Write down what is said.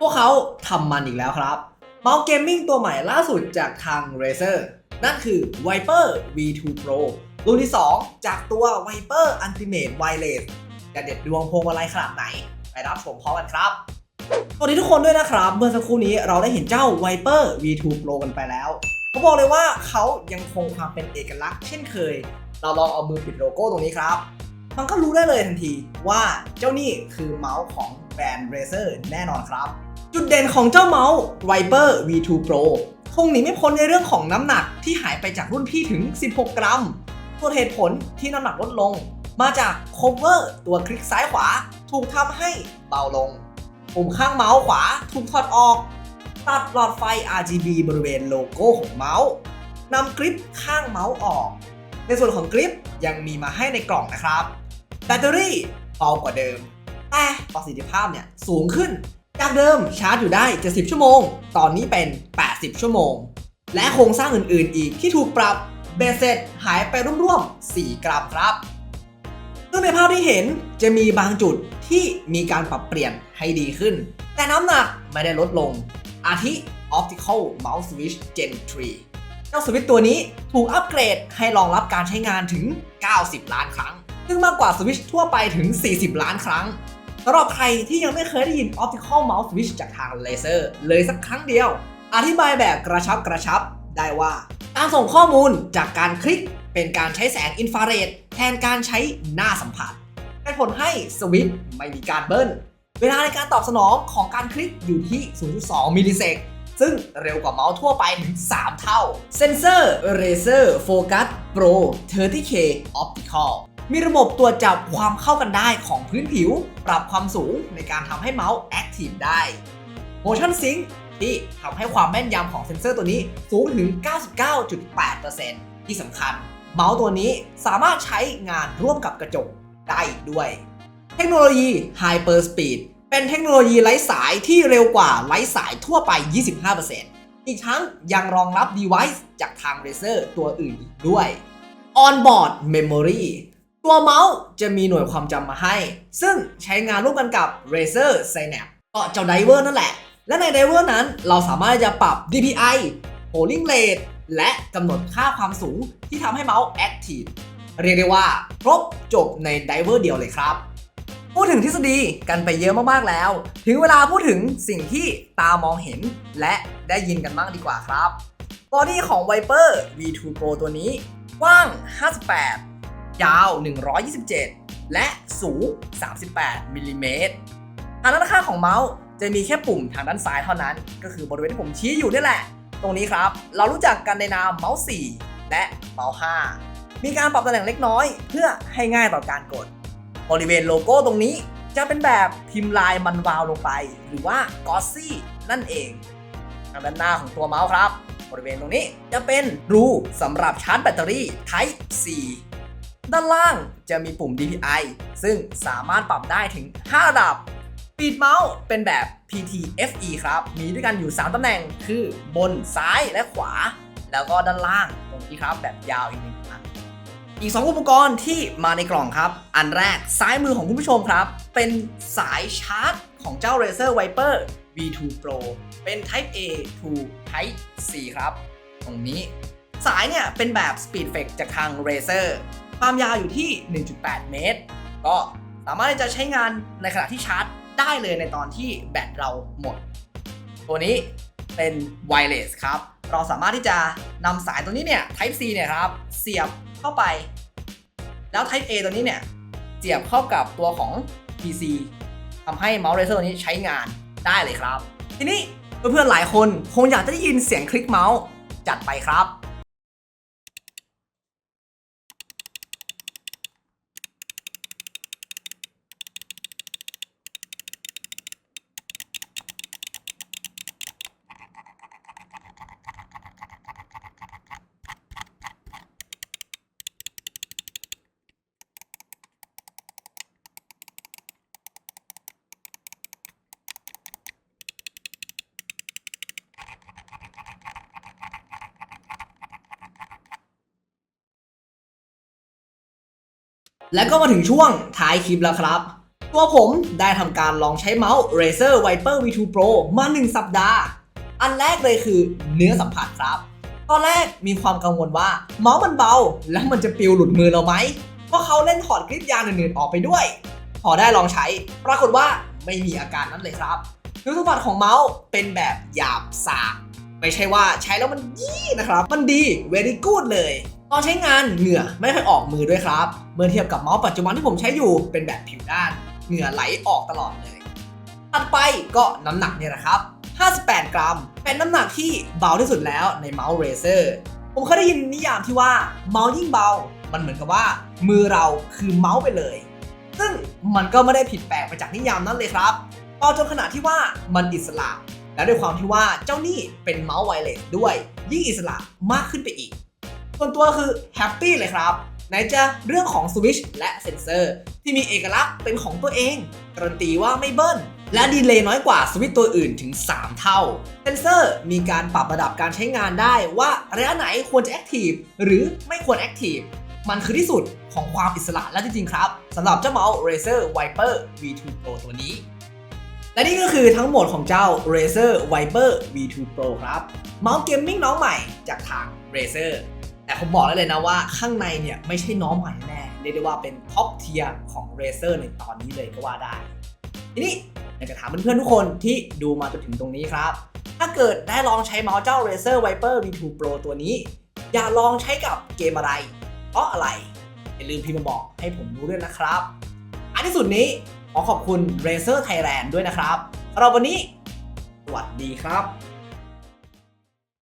พวกเขาทำมันอีกแล้วครับ เมาส์เกมมิ่งตัวใหม่ล่าสุดจากทาง Razer นั่นคือ Viper V2 Pro รุ่นที่ 2 จากตัว Viper Ultimate Wireless จะเด็ดดวงพวงมาลัยขนาดไหน ไปรับชมพร้อมกันครับสวัสดีทุกคนด้วยนะครับ เมื่อสักครู่นี้เราได้เห็นเจ้า Viper V2 Pro กันไปแล้วผมบอกเลยว่าเขายังคงความเป็นเอกลักษณ์เช่นเคย เราลองเอามือปิดโลโก้ตรงนี้ครับ มันก็รู้ได้เลยทันทีว่าเจ้านี่คือเมาส์ของแบรนด์ Razer แน่นอนครับ จุดเด่นของเจ้าเมาส์ Viper V2 Pro คงหนีไม่พ้นในเรื่องของน้ำหนักที่หายไปจากรุ่นพี่ถึง 16 กรัมส่วเหตุผลที่น้ำหนักลดลง มาจาก cover ตัวคลิกซ้ายขวา ถูกทำให้เบาลง ปุ่มข้างเมาส์ขวาถูกถอดออก ตัดหลอดไฟ RGB บริเวณโลโก้ของเมาส์นำกริปข้างเมาส์ออก ในส่วนของกริปยังมีมาให้ในกล่องนะครับ แบตเตอรี่เบากว่าเดิม แต่ประสิทธิภาพเนี่ยสูงขึ้น จากเดิมชาร์จอยู่ได้ 70 ชั่วโมง ตอนนี้เป็น 80 ชั่วโมง และโครงสร้างอื่นๆ อีกที่ถูกปรับเบสเซ็ตหายไปร่วมๆ 4 กรัมครับซึ่งในภาพที่เห็นจะมีบางจุดที่มีการปรับเปลี่ยนให้ดีขึ้น แต่น้ำหนักไม่ได้ลดลง อาทิ Optical Mouse Switch Gen 3 เจ้าสวิตช์ตัวนี้ถูกอัปเกรดให้รองรับการใช้งานถึง 90 ล้านครั้ง ซึ่งมากกว่าสวิตช์ทั่วไปถึง 40 ล้านครั้งำหรับใครที่ยังไม่เคยได้ยิน Optical Mouse Switch จากทาง Laser เลยสักครั้งเดียว อธิบายแบบกระชับกระชับได้ว่า การส่งข้อมูลจากการคลิกเป็นการใช้แสงอินฟราเรดแทนการใช้หน้าสัมผัสเป็นผลให้สวิตช์ไม่มีการเบิ้ล เวลาในการตอบสนองของการคลิกอยู่ที่ 0.2 มิลลิเซกซึ่งเร็วกว่าเมาส์ทั่วไปถึง 3 เท่า เซนเซอร์ Razer Focus Pro 30K Optical มีระบบตรวจจับความเข้ากันได้ของพื้นผิว ปรับความสูงในการทำให้เมาส์ Active ได้ Motion Sync ที่ทำให้ความแม่นยำของเซนเซอร์ตัวนี้สูงถึง 99.8%ที่สำคัญ เมาส์ตัวนี้สามารถใช้งานร่วมกับกระจกได้อีกด้วย เทคโนโลยี Hyper Speed เป็นเทคโนโลยีไร้สายที่เร็วกว่าไร้สายทั่วไป 25%อีกทั้งยังรองรับ device จากทาง Razer ตัวอื่นอีกด้วย Onboard Memory ตัวเมาส์จะมีหน่วยความจำมาให้ ซึ่งใช้งานร่วมกันกับ Razer Synapse ก็เจ้า Diver นั่นแหละ และใน Diver นั้นเราสามารถจะปรับ DPI polling rate และกำหนดค่าความสูงที่ทำให้เมาส์ Active เรียกได้ว่าครบจบใน Diver เดียวเลยครับ พูดถึงทฤษฎีกันไปเยอะมากๆแล้ว ถึงเวลาพูดถึงสิ่งที่ตามองเห็นและได้ยินกันบ้างดีกว่าครับบอดี้ของ Viper V2 Pro ตัวนี้กว้าง 58 ยาว 127 และสูง 38มิลลิเมตรทางด้านข้างของเมาส์จะมีแค่ปุ่มทางด้านซ้ายเท่านั้น ก็คือบริเวณที่ผมชี้อยู่นี่แหละ ตรงนี้ครับ เรารู้จักกันในนามเมาส์ 4 และเมาส์ 5 มีการปรับตำแหน่งเล็กน้อย เพื่อให้ง่ายต่อการกด บริเวณโลโก้ตรงนี้จะเป็นแบบพิมพ์ลายมันวาวลงไป หรือว่ากอซี่นั่นเองทางด้านหน้าของตัวเมาส์ครับ บริเวณตรงนี้จะเป็นรูสำหรับชาร์จแบตเตอรี่ Type C ด้านล่างจะมีปุ่ม DPI ซึ่งสามารถปรับได้ถึง 5 ระดับ ปีดเมาส์เป็นแบบ PTFE ครับ มีด้วยกันอยู่ 3 ตำแหน่งคือบนซ้ายและขวา แล้วก็ด้านล่างตรงนี้ครับแบบยาวอีกหนึ่งอันอีก 2 อุปกรณ์ที่มาในกล่องครับ อันแรกซ้ายมือของคุณผู้ชมครับ เป็นสายชาร์จของเจ้า Razer Viper V2 Pro เป็น Type A to Type C ครับ ตรงนี้ สายเนี่ยเป็นแบบ Speed Flex จากทาง Razer ความยาวอยู่ที่ 1.8 เมตร ก็สามารถที่จะใช้งานในขณะที่ชาร์จได้เลยในตอนที่แบตเราหมด ตัวนี้เป็น wireless ครับ เราสามารถที่จะนำสายตัวนี้เนี่ย Type C เนี่ยครับ เสียบเข้าไป แล้ว Type A ตัวนี้เนี่ย เสียบเข้ากับตัวของ PC ทำให้เมาส์เรเซอร์ตัวนี้ใช้งานได้เลยครับ ทีนี้เพื่อนๆหลายคนคงอยากจะได้ยินเสียงคลิกเมาส์จัดไปครับ และก็มาถึงช่วงท้ายคลิปแล้วครับ ตัวผมได้ทำการลองใช้เมาส์ Razer Viper V2 Pro มา 1 สัปดาห์ อันแรกเลยคือเนื้อสัมผัสครับ ตอนแรกมีความกังวลว่าเมาส์มันเบา แล้วมันจะปิวหลุดมือเราไหม เพราะเขาเล่นถอดกริปยางอื่นๆออกไปด้วย พอได้ลองใช้ ปรากฏว่าไม่มีอาการนั้นเลยครับเนื้อสัมผัสของเมาส์เป็นแบบหยาบสากไม่ใช่ว่าใช้แล้วมันยี่นะครับ มันดี very good เลย ตอนใช้งานเหงื่อไม่ค่อยออกมือด้วยครับ เมื่อเทียบกับเมาส์ปัจจุบันที่ผมใช้อยู่เป็นแบบผิวด้าน เหงื่อไหลออกตลอดเลย ถัดไปก็น้ำหนักเนี่ยนะครับ 58 กรัม เป็นน้ำหนักที่เบาที่สุดแล้วในเมาส์ Razer ผมเคยได้ยินนิยามที่ว่าเมาส์ยิ่งเบา มันเหมือนกับว่า มือเราคือเมาส์ไปเลย ซึ่งมันก็ไม่ได้ผิดแปลกไปจากนิยามนั้นเลยครับเบาจนขนาดที่ว่ามันอิสระ และด้วยความที่ว่าเจ้านี่เป็นเมาส์ไวเลสด้วย ยิ่งอิสระมากขึ้นไปอีก ส่วนตัวคือแฮปปี้เลยครับไหนจะเรื่องของสวิตชและเซนเซอร์ ที่มีเอกลักษณ์เป็นของตัวเองการันตีว่าไม่เบิ้ล และดีเลย์น้อยกว่าสวิตช์ตัวอื่นถึง 3 เท่า เซนเซอร์มีการปรับระดับการใช้งานได้ว่าระยะไหนควรจะแอคทีฟหรือไม่ควรแอคทีฟมันคือที่สุดของความอิสระและจริงๆครับสำหรับเจ้าเมาส์ Razer Viper V2 Pro ตัวนี้ และนี่ก็คือทั้งหมดของเจ้า Razer Viper V2 Pro ครับ เมาส์เกมมิ่งน้องใหม่จากทาง Razer แต่ผมบอกได้เลยนะว่าข้างในเนี่ยไม่ใช่น้องใหม่แน่เรียกได้ว่าเป็นท็อปเทียร์ของ Razer ในตอนนี้เลยก็ว่าได้ ทีนี้อยากจะถามเพื่อนๆทุกคนที่ดูมาจนถึงตรงนี้ครับ ถ้าเกิดได้ลองใช้เมาส์เจ้า Razer Viper V2 Pro ตัวนี้ อย่าลองใช้กับเกมอะไร เพราะอะไร อย่าลืมพิมพ์มาบอกให้ผมรู้ด้วยนะครับ อันที่สุดนี้ขอขอบคุณ Razer Thailand ด้วยนะครับสำหรับวันนี้ สวัสดีครับ